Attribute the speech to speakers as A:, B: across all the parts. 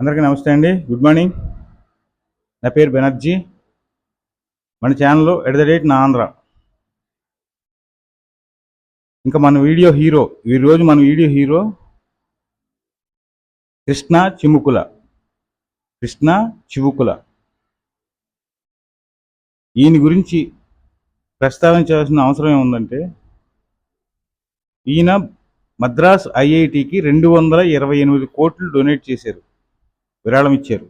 A: అందరికీ నమస్తే అండి. గుడ్ మార్నింగ్ నా పేరు బెనర్జీ. మన ఛానల్లో ఎట్ ద రేట్ నా ఆంధ్ర. ఇంకా మన వీడియో హీరో ఈరోజు మన వీడియో హీరో కృష్ణ చిముకుల. కృష్ణ చివుకుల ఈయన గురించి ప్రస్తావించాల్సిన అవసరం ఏముందంటే ఈయన మద్రాస్ ఐఐటికి రెండు వందల ఇరవై ఎనిమిది కోట్లు డొనేట్ చేశారు. విరాళం ఇచ్చారు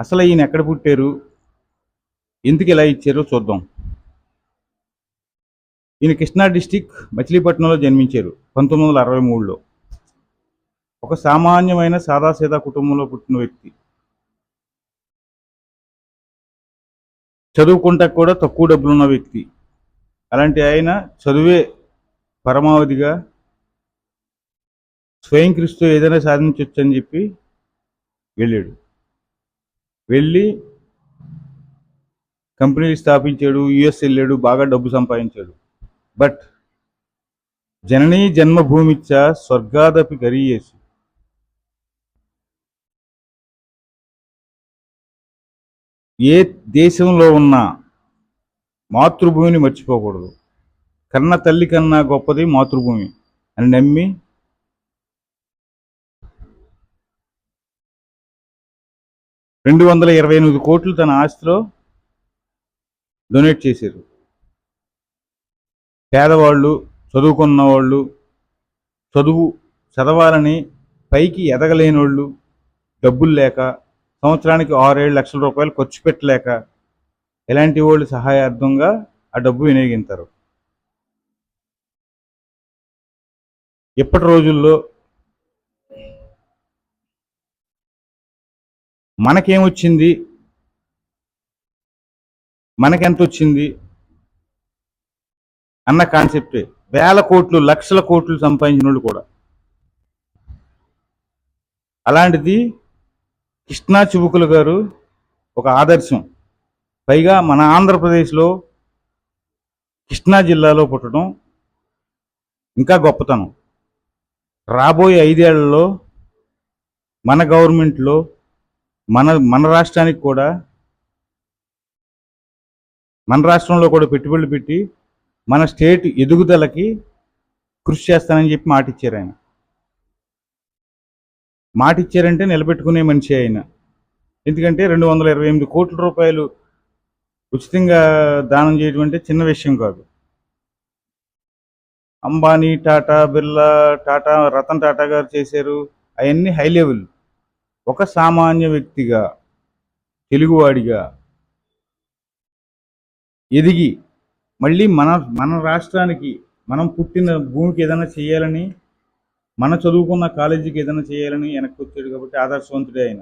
A: అసలు ఈయన ఎక్కడ పుట్టారు? ఎందుకు ఇలా ఇచ్చారో చూద్దాం. ఈయన కృష్ణా డిస్టిక్ మచిలీపట్నంలో జన్మించారు పంతొమ్మిది వందల అరవై మూడులో. ఒక సామాన్యమైన సాదాసీదా కుటుంబంలో పుట్టిన వ్యక్తి. చదువుకుంటా కూడా తక్కువ డబ్బులున్న వ్యక్తి. అలాంటి ఆయన చదువే పరమావధిగా స్వయం క్రీస్తు ఏదైనా సాధించవచ్చు అని చెప్పి వెళ్ళాడు. వెళ్ళి కంపెనీలు స్థాపించాడు యుఎస్ వెళ్ళాడు బాగా డబ్బు సంపాదించాడు. బట్ జననీ జన్మభూమిచ్చ స్వర్గాదపి గరియేసి ఏ దేశంలో ఉన్నా మాతృభూమిని మర్చిపోకూడదు. కన్న తల్లి కన్నా గొప్పది మాతృభూమి అని నమ్మి రెండు వందల ఇరవై ఎనిమిది కోట్లు తన ఆస్తిలో డొనేట్ చేశారు. పేదవాళ్ళు చదువుకున్న వాళ్ళు చదువు చదవాలని పైకి ఎదగలేని వాళ్ళు డబ్బులు లేక సంవత్సరానికి ఆరేడు లక్షల రూపాయలు ఖర్చు పెట్టలేక ఇలాంటి వాళ్ళు సహాయార్థంగా ఆ డబ్బు వినియోగించారు ఇప్పటి రోజుల్లో మనకేమొచ్చింది? మనకెంత వచ్చింది అన్న కాన్సెప్టే. వేల కోట్లు లక్షల కోట్లు సంపాదించిన వాళ్ళు కూడా. అలాంటిది కృష్ణా చిబుకులు గారు ఒక ఆదర్శం. పైగా మన ఆంధ్రప్రదేశ్లో కృష్ణా జిల్లాలో పుట్టడం ఇంకా గొప్పతనం. రాబోయే ఐదేళ్ళలో మన గవర్నమెంట్లో మన మన రాష్ట్రానికి కూడా మన రాష్ట్రంలో కూడా పెట్టుబడులు పెట్టి మన స్టేట్ ఎదుగుదలకి కృషి చేస్తానని చెప్పి మాట ఇచ్చారు ఆయన. మాట ఇచ్చారంటే నిలబెట్టుకునే మనిషి ఆయన. ఎందుకంటే రెండు వందల ఇరవై ఎనిమిది కోట్ల రూపాయలు ఉచితంగా దానం చేయడం అంటే చిన్న విషయం కాదు. అంబానీ టాటా బిర్లా టాటా రతన్ టాటా గారు చేశారు అవన్నీ హై లెవెల్. ఒక సామాన్య వ్యక్తిగా తెలుగువాడిగా ఎదిగి మళ్ళీ మన మన రాష్ట్రానికి మనం పుట్టిన భూమికి ఏదైనా చేయాలని మన చదువుకున్న కాలేజీకి ఏదైనా చేయాలని వెనక్కి వచ్చాడు కాబట్టి ఆదర్శవంతుడే ఆయన.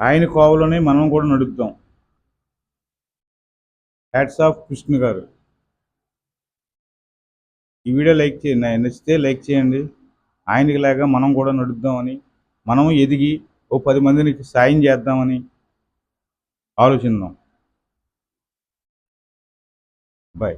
A: ఆయన కోవలోనే మనం కూడా నడుపుతాం. హ్యాట్స్ ఆఫ్ కృష్ణ గారు. ఈ వీడియో లైక్ చేయండి. నచ్చితే లైక్ చేయండి. ఆయనకి లాగా మనం కూడా నడుద్దామని మనం ఎదిగి ఓ పది మందిని సాయం చేద్దామని ఆలోచిద్దాం. బాయ్.